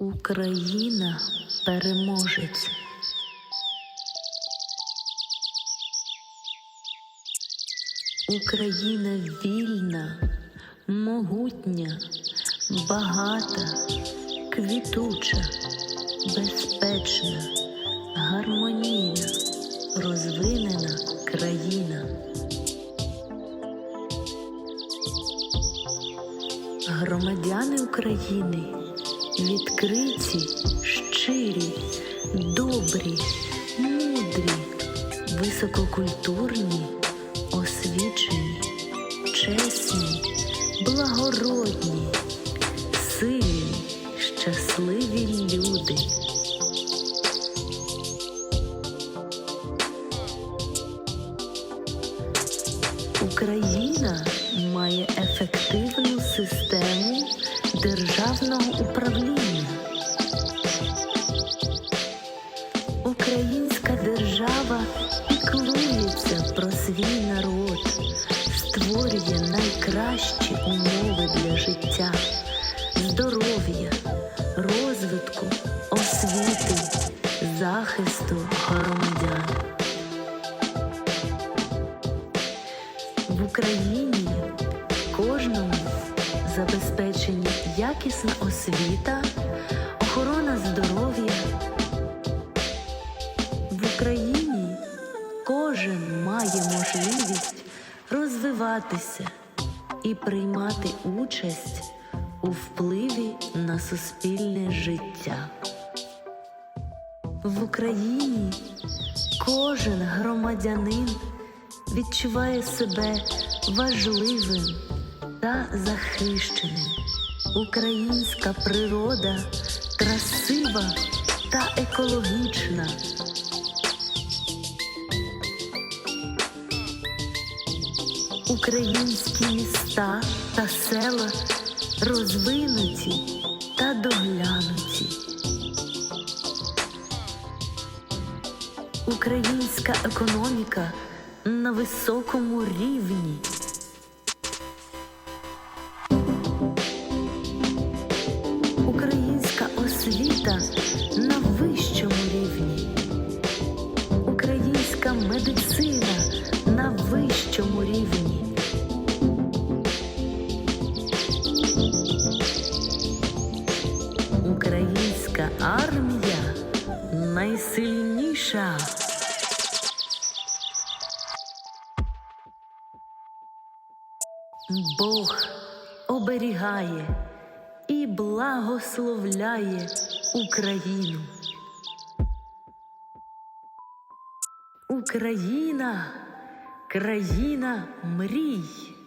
Україна переможець. Україна вільна, могутня, багата, квітуча, безпечна, гармонійна, розвинена країна. Громадяни України відкриті, щирі, добрі, мудрі, висококультурні, освічені, чесні, благородні, сильні, щасливі люди. Україна має ефективну систему державного управління. Українська держава піклується про свій народ, створює найкращі умови для життя, здоров'я, розвитку, освіти, захисту громадян. В Україні забезпечені якісна освіта, охорона здоров'я. В Україні кожен має можливість розвиватися і приймати участь у впливі на суспільне життя. В Україні кожен громадянин відчуває себе важливим та захищеним. Українська природа красива та екологічна. Українські міста та села розвинуті та доглянуті. Українська економіка на високому рівні. Освіта на вищому рівні. Українська медицина на вищому рівні. Українська армія найсильніша. Бог оберігає і благословляє Україну. Україна країна мрій.